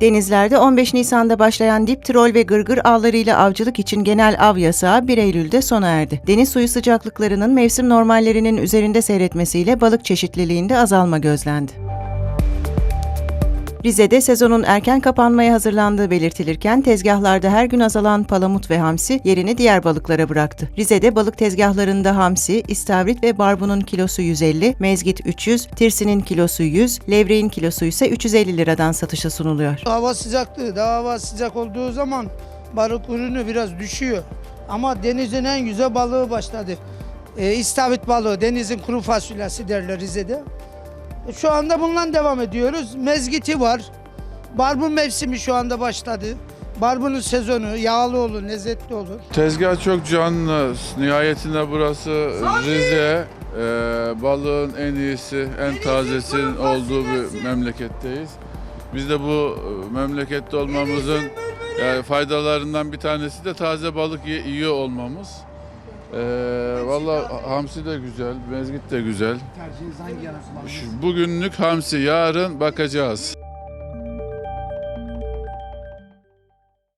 Denizlerde 15 Nisan'da başlayan dip trol ve gırgır avlarıyla avcılık için genel av yasağı 1 Eylül'de sona erdi. Deniz suyu sıcaklıklarının mevsim normallerinin üzerinde seyretmesiyle balık çeşitliliğinde azalma gözlendi. Rize'de sezonun erken kapanmaya hazırlandığı belirtilirken tezgahlarda her gün azalan palamut ve hamsi yerini diğer balıklara bıraktı. Rize'de balık tezgahlarında hamsi, istavrit ve barbunun kilosu 150, mezgit 300, tirsinin kilosu 100, levreğin kilosu ise 350 liradan satışa sunuluyor. Hava sıcaklığı, daha hava sıcak olduğu zaman balık ürünü biraz düşüyor. Ama denizin en güzel balığı başladı. E, istavrit balığı, denizin kuru fasulyesi derler Rize'de. E, şu anda bundan devam ediyoruz. Mezgiti var. Barbun mevsimi şu anda başladı. Barbunun sezonu yağlı olur, lezzetli olur. Tezgah çok canlı. Nihayetinde burası Rize. Ee, balığın en iyisi, en tazesi olduğu bir memleketteyiz. Biz de bu e, memlekette olmamızın yani faydalarından bir tanesi de taze balık yiyor olmamız. Ee, Valla hamsi de güzel, mezgit de güzel. Şu- Bugünlük hamsi, yarın bakacağız.